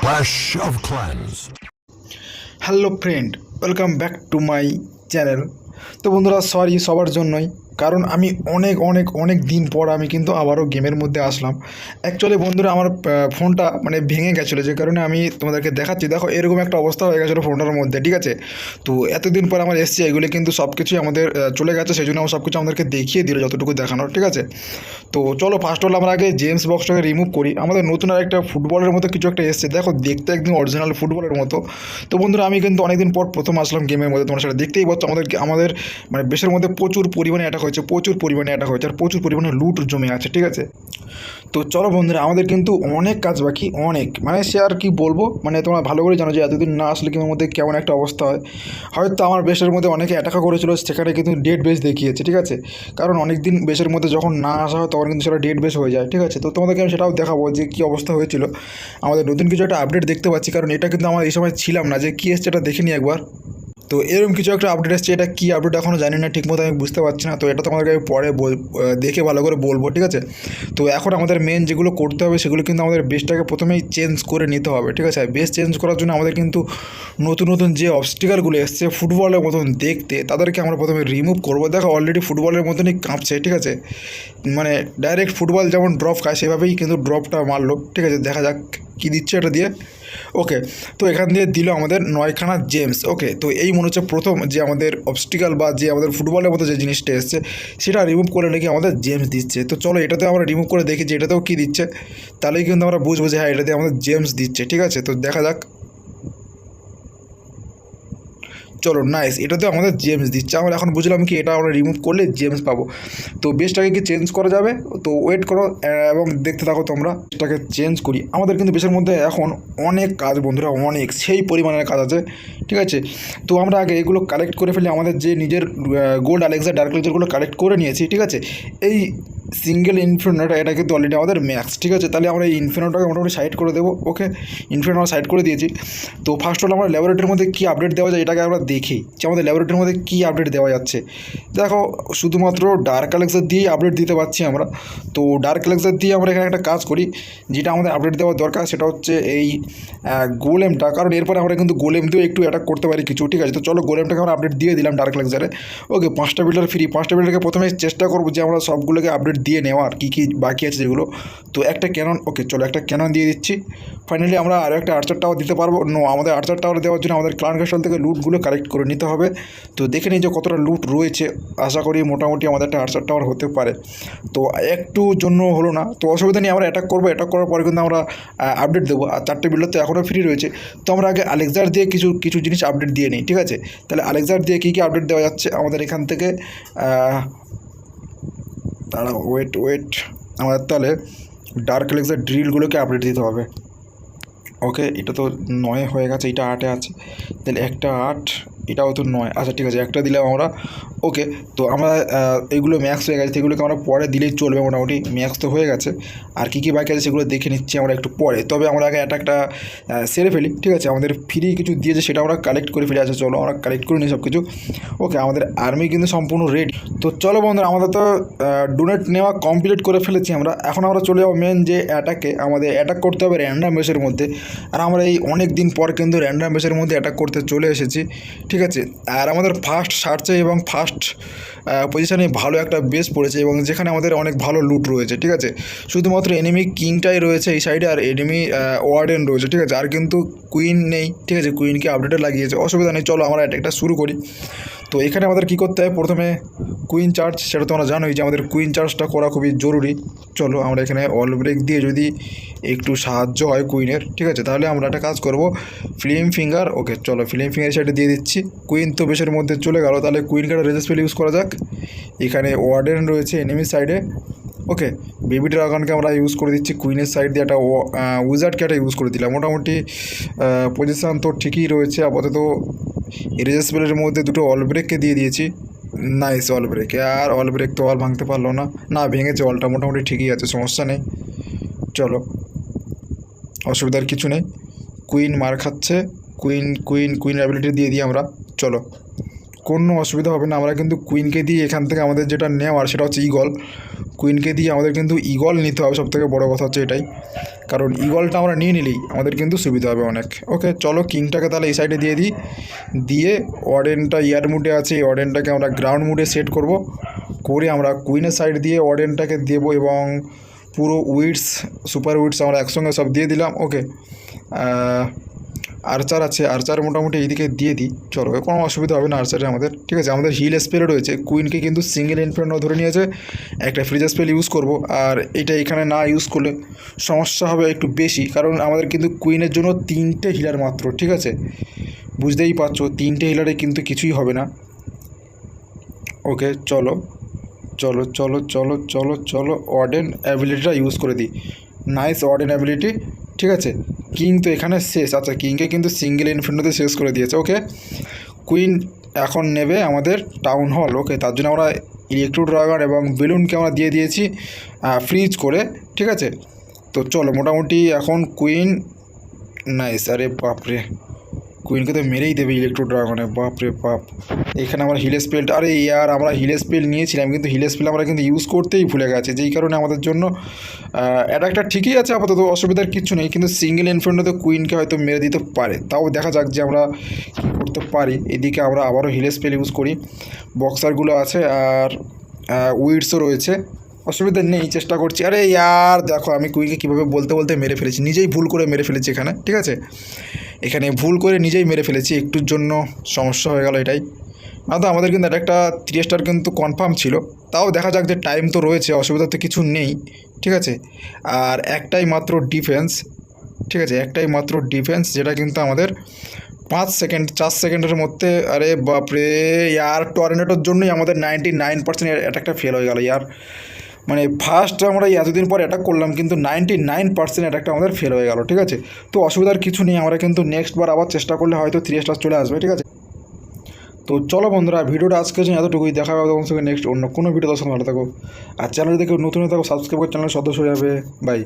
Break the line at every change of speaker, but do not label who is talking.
Clash of Clans.
Hello friend welcome back to my channel তো বন্ধুরা sorry সবার জন্যই কারণ আমি অনেক অনেক অনেক দিন পর আমি কিন্তু আবারও গেমের মধ্যে আসলাম। অ্যাকচুয়ালি বন্ধুরা, আমার ফোনটা মানে ভেঙে গেছিল, যে কারণে আমি তোমাদেরকে দেখাচ্ছি। দেখো, এরকম একটা অবস্থা হয়ে গেছিল ফোনটার মধ্যে, ঠিক আছে? তো এতদিন পর আমার এসছে, এগুলো কিন্তু সব কিছুই আমাদের চলে গেছে সেই জন্য আমার সব কিছু আমাদেরকে দেখিয়ে দিল যতটুকু দেখানোর, ঠিক আছে? তো চলো ফার্স্ট হল আমরা আগে জেমস বক্সটাকে রিমুভ করি। আমাদের নতুন আর একটা ফুটবলের মতো কিছু একটা এসছে। দেখো, দেখতে একদম অরিজিনাল ফুটবলের মতো। তো বন্ধুরা, আমি কিন্তু অনেকদিন পর প্রথম আসলাম গেমের মধ্যে, তোমরা সেটা দেখতেই পাচ্ছ, আমাদের আমাদের মানে বেশের মধ্যে প্রচুর পরিমাণে অ্যাটাক হয়েছে, প্রচুর পরিমাণে অ্যাটাক হয়েছে, আর প্রচুর পরিমাণে লুট জমে আছে, ঠিক আছে? তো চলো বন্ধুরা, আমাদের কিন্তু অনেক কাজ বাকি, অনেক। মানে সে আর কি বলব? মানে তোমরা ভালো করে জানো যে এতদিন না আসলে গেমের মধ্যে কেমন একটা অবস্থা হয়। হয়তো আমার বেশের মধ্যে অনেকে অ্যাটাকও করেছিল, সেখানে কিন্তু ডেট বেস দেখিয়েছে, ঠিক আছে? কারণ অনেক দিন বেশের মধ্যে যখন না আসা হয়, তখন কিন্তু সেটা ডেট বেস হয়ে যায়, ঠিক আছে? তো তোমাদেরকে আমি সেটাও দেখাবো যে কী অবস্থা হয়েছিল। আমাদের নতুন কিছু একটা আপডেট দেখতে পাচ্ছি, কারণ এটা কিন্তু আমার এই সময় ছিলাম না, যে কী এসছে এটা দেখিনি একবার। তো এরকম কিছু একটা আপডেট এসছে, এটা কী আপডেট এখনও জানি না, ঠিকমতো আমি বুঝতে পারছি না, তো এটা তোমাদেরকে আমি পরে বল- দেখে ভালো করে বলব, ঠিক আছে? তো এখন আমাদের মেন যেগুলো করতে হবে, সেগুলো কিন্তু আমাদের বেসটাকে প্রথমেই চেঞ্জ করে নিতে হবে, ঠিক আছে? বেস চেঞ্জ করার জন্য আমাদের কিন্তু নতুন নতুন যে অবস্টিকালগুলো এসছে ফুটবলের মতন দেখতে, তাদেরকে আমরা প্রথমে রিমুভ করব। দেখো অলরেডি ফুটবলের মতনই কাঁপছে, ঠিক আছে? মানে ডাইরেক্ট ফুটবল যেমন ড্রপ খায়, সেভাবেই কিন্তু ড্রপটা মারলো, ঠিক আছে? দেখা যাক কী দিচ্ছে এটা দিয়ে? ওকে তো এখান দিয়ে দিল আমাদের নয়খানা জেমস ওকে তো এই মনে হচ্ছে প্রথম যে আমাদের অবস্টিকাল বা যে আমাদের ফুটবলের মতো যে জিনিসটা এসছে, সেটা রিমুভ করে নাকি আমাদের জেমস দিচ্ছে। তো চলো এটাতে আমরা রিমুভ করে দেখি যে এটাতেও কী দিচ্ছে, তাহলেই কিন্তু আমরা বুঝব যে হ্যাঁ এটাতে আমাদের জেমস দিচ্ছে, ঠিক আছে? তো দেখা যাক। চলো নাইস এটাতে আমাদের জেমস দিচ্ছে। আমরা এখন বুঝলাম কি এটা আমরা রিমুভ করলে জেমস পাবো। তো বেসটাকে কি চেঞ্জ করা যাবে? তো ওয়েট করো এবং দেখতে থাকো তোমরা। এটাকে চেঞ্জ করি। আমাদের কিন্তু বেসের মধ্যে এখন অনেক কাজ বন্ধুরা, অনেক, সেই পরিমাণের কাজ আছে। ঠিক আছে? তো আমরা আগে এগুলো কালেক্ট করে ফেলে। আমাদের যে নিজের গোল্ড আলেক্সা ডার্ক লেজারগুলো কালেক্ট করে নিয়েছি। ঠিক আছে? এই সিঙ্গেল ইনফিনোটা এটা কিন্তু অলরেডি আমাদের ম্যাক্স ঠিক আছে? তাহলে আমরা এই ইনফিনোটাকে মোটামুটি সাইড করে দেবো ওকে ইনফিনো আমরা সাইড করে দিয়েছি। তো ফার্স্ট হলো আমরা ল্যাবরেটরির মধ্যে কী আপডেট দেওয়া যায়, এটাকে আমরা দেখি। যে আমাদের ল্যাবরেটরির মধ্যে কী আপডেট দেওয়া যাচ্ছে। দেখো, শুধুমাত্র ডার্ক আলেক্সার দিয়েই আপডেট দিতে পারছি আমরা। তো ডার্ক আলেক্সার দিয়ে আমরা এখানে একটা কাজ করি, যেটা আমাদের আপডেট দেওয়ার দরকার, সেটা হচ্ছে এই গোলেমটা। কারণ এরপরে আমরা কিন্তু গোলেম দিয়েও একটু অ্যাটাক করতে পারি কিছু, ঠিক আছে? তো চলো গোলেমটাকে আমরা আপডেট দিয়ে দিলাম ডার্ক আলেক্সারে ওকে পাঁচটা বিল্ডার ফ্রি পাঁচটা বিল্ডারকে প্রথমে চেষ্টা করব যে আমরা সবগুলোকে আপডেট দিয়ে নেওয়ার কী কী বাকি আছে যেগুলো? তো একটা ক্যানন ওকে চলো একটা ক্যানন দিয়ে দিচ্ছি। ফাইনালি আমরা আরও একটা আর্চার টাওয়ার দিতে পারব। নো আমাদের আর্চার টাওয়ার দেওয়ার জন্য আমাদের ক্লান ক্যাস্টল থেকে লুটগুলো কালেক্ট করে নিতে হবে। তো দেখে নিই যে কতটা লুট রয়েছে। আশা করি মোটামুটি আমাদের একটা আর্চার টাওয়ার হতে পারে। তো একটু জন্য হলো না। তো অসুবিধা নেই, আমরা অ্যাটাক করব। অ্যাটাক করার পরে কিন্তু আমরা আপডেট দেবো। আর চারটে বিল্ডার তো এখনও ফ্রি রয়েছে। তো আমরা আগে আলেক্সার দিয়ে কিছু কিছু জিনিস আপডেট দিয়ে নিই, ঠিক আছে? তাহলে আলেক্সার দিয়ে কী কী আপডেট দেওয়া যাচ্ছে আমাদের এখান থেকে? তারা ওয়েট ওয়েট আমাদের তাহলে ডার্ক লেক্সের ড্রিলগুলোকে আপডেট দিতে হবে। ওকে এটা তো নয় হয়ে গেছে, এটা আটে আছে। তাহলে একটা আট, এটাও তো নয়। আচ্ছা ঠিক আছে, একটা দিলে আমরা। ওকে তো আমরা এগুলো ম্যাক্স হয়ে গেছে, সেগুলোকে আমরা পরে দিলেই চলবে মোটামুটি ম্যাক্স তো হয়ে গেছে। আর কী কী বাকি আছে সেগুলো দেখে নিচ্ছি আমরা একটু পরে। তবে আমরা আগে অ্যাটাকটা সেরে ফেলি, ঠিক আছে? আমাদের ফ্রি কিছু দিয়েছে, সেটা আমরা কালেক্ট করে ফেলে আছে চলো আমরা কালেক্ট করে নিই সব কিছু ওকে আমাদের আর্মি কিন্তু সম্পূর্ণ রেডি তো চলো বন্ধুরা, আমাদের তো ডোনেট নেওয়া কমপ্লিট করে ফেলেছি আমরা। এখন আমরা চলে যাব মেন যে অ্যাটাকে আমাদের অ্যাটাক করতে হবে র্যান্ডাম বেসের মধ্যে। আর আমরা এই অনেক দিন পর কিন্তু র্যান্ডাম বেসের মধ্যে অ্যাটাক করতে চলে এসেছি, ঠিক আছে? আর আমাদের ফার্স্ট সার্চে এবং ফার্স্ট পজিশনে ভালো একটা বেস পড়েছে এবং যেখানে আমাদের অনেক ভালো লুট রয়েছে, ঠিক আছে? শুধুমাত্র এনিমি কিংটাই রয়েছে এই সাইডে আর এনিমি ওয়ার্ডেন রয়েছে, ঠিক আছে? আর কিন্তু কুইন নেই, ঠিক আছে? কুইনকে আপডেটে লাগিয়েছে, অসুবিধা নেই, চলো আমরা অ্যাটাকটা শুরু করি। তো এখানে আমাদের কী করতে হয়? প্রথমে কুইন চার্জ সেটা তোমরা জানোই যে আমাদের কুইন চার্জটা করা খুবই জরুরি। চলো আমরা এখানে অল ব্রেক দিয়ে যদি একটু সাহায্য হয় কুইনের ঠিক আছে? তাহলে আমরা একটা কাজ করব। ফিল্ম ফিঙ্গার ওকে চলো ফিল্ম ফিঙ্গার সাইডে দিয়ে দিচ্ছি। কুইন তো বেশের মধ্যে চলে গেল, তাহলে কুইন কার্ডের রেজিস্পেল ইউজ করা যাক। এখানে ওয়ার্ডেন রয়েছে এনিমি সাইডে ওকে বেবি ড্রাগনকে আমরা ইউজ করে দিচ্ছি কুইনের সাইড দিয়ে একটা উইজার্ড ক্যাটা ইউজ করে দিলাম। মোটামুটি পজিশান তো ঠিকই রয়েছে, আপাতত রেজিস্পেলের মধ্যে দুটো অল ব্রেককে দিয়ে দিয়েছি। নাইস অল ব্রেক আর অল ব্রেক তো অল ভাঙতে পারল না। না, ভেঙেছে অলটা মোটামুটি ঠিকই আছে, সমস্যা নেই। চলো, অসুবিধার কিছু নেই। কুইন মার খাচ্ছে। কুইন কুইন কুইন অ্যাবিলিটি দিয়ে দিই আমরা। চলো, কোনো অসুবিধা হবে না। আমরা কিন্তু কুইনকে দিয়ে এখান থেকে আমাদের যেটা নেওয়ার সেটা হচ্ছে ইগল কুইনকে দিয়ে আমাদের কিন্তু ইগল নিতে হবে সব থেকে বড়ো কথা হচ্ছে এটাই। কারণ ইগলটা আমরা নিয়ে নিলেই আমাদের কিন্তু সুবিধা হবে অনেক। ওকে চলো কিংটাকে তাহলে এই সাইডে দিয়ে দিই। দিয়ে ওয়ার্ডেনটা ইয়ার মুডে আছে, এই ওয়ার্ডেনটাকে আমরা গ্রাউন্ড মুডে সেট করব। করে আমরা কুইনের সাইড দিয়ে ওয়ার্ডেনটাকে দেবো এবং পুরো উইডস সুপার উইডস আমরা একসঙ্গে সব দিয়ে দিলাম। ওকে আর্চার আছে আর্চার মোটামুটি এইদিকে দিয়ে দিই। চলো কোনো অসুবিধা হবে না আর্চারে আমাদের। ঠিক আছে, আমাদের হিল স্পেলও রয়েছে। কুইনকে কিন্তু সিঙ্গেল ইনফ্রেন্ডও ধরে নিয়েছে। একটা ফ্রিজ স্পেল ইউজ করব। আর এটা এখানে না ইউজ করলে সমস্যা হবে একটু বেশি। কারণ আমাদের কিন্তু কুইনের জন্য তিনটে হিলার মাত্র, ঠিক আছে? বুঝতেই পারছ, তিনটে হিলারে কিন্তু কিছুই হবে না। ওকে চলো চলো চলো চলো চলো চলো অর্ডেন অ্যাবিলিটিটা ইউজ করে দিই। নাইস অর্ডেন অ্যাবিলিটি ঠিক আছে? কিং তো এখানে শেষ। আচ্ছা কিংকে কিন্তু সিঙ্গেল ইনফিনোতে শেষ করে দিয়েছে ওকে কুইন এখন নেবে আমাদের টাউন হল ওকে তার জন্য আমরা ইলেকট্রো ড্রাগন এবং বেলুনকে আমরা দিয়ে দিয়েছি ফ্রিজ করে, ঠিক আছে? তো চলো, মোটামুটি এখন কুইন নাইস আরে বাপরে। কুইনকে তো মেরেই দেবে ইলেকট্রো ড্রাগনে বাপরে বাপ। এখানে আমরা হিল স্পেল আরে ইয়ার, আমরা হিল স্পেল নিয়েছিলাম, কিন্তু হিল স্পেল আমরা কিন্তু ইউজ করতেই ভুলে গেছে। যেই কারণে আমাদের জন্য অ্যাটাকটা ঠিকই আছে আপাতত, অসুবিধার কিছু নেই, কিন্তু সিঙ্গেল ইনফ্রেন্ডে তো কুইনকে হয়তো মেরে দিতে পারে। তাও দেখা যাক যে আমরা কী করতে পারি। এদিকে আমরা আবারও হিল স্পেল ইউজ করি। বক্সারগুলো আছে আর উইডসও রয়েছে। অসুবিধা নেই, চেষ্টা করছি। আরে ইয়ার, দেখো আমি কুইকে কীভাবে বলতে বলতে মেরে ফেলেছি। নিজেই ভুল করে মেরে ফেলেছি এখানে, ঠিক আছে? এখানে ভুল করে নিজেই মেরে ফেলেছি, একটুর জন্য সমস্যা হয়ে গেল এটাই। না তো আমাদের কিন্তু একটা থ্রি স্টার কিন্তু কনফার্ম ছিল। তাও দেখা যাক যে টাইম তো রয়েছে, অসুবিধা তো কিছু নেই, ঠিক আছে? আর একটাই মাত্র ডিফেন্স ঠিক আছে? একটাই মাত্র ডিফেন্স যেটা কিন্তু আমাদের পাঁচ সেকেন্ড চার সেকেন্ডের মধ্যে, আরে বাপরে, ইয়ার টর্নেটোর জন্যই আমাদের নাইনটি নাইন পার্সেন্ট অ্যাটাকটা ফেল হয়ে গেল, ইয়ার। মানে ফার্স্ট আমরা এতদিন পর অ্যাটাক করলাম, কিন্তু নাইনটি নাইন পার্সেন্ট অ্যাটাকটা আমাদের ফেল হয়ে গেল, ঠিক আছে? তো অসুবিধার কিছু নেই, আমরা কিন্তু নেক্সট বার আবার চেষ্টা করলে হয়তো থ্রি স্টার চলে আসবে, ঠিক আছে? তো চলো বন্ধুরা, ভিডিওটা আজকে জন্য এতটুকুই, দেখা হবে তোমার সঙ্গে নেক্সট অন্য কোনো ভিডিও দর্শন ভালো থাকো। আর চ্যানেল দেখে নতুন থাকো সাবস্ক্রাইব করে চ্যানেলের সদস্য হয়ে যাবে। বাই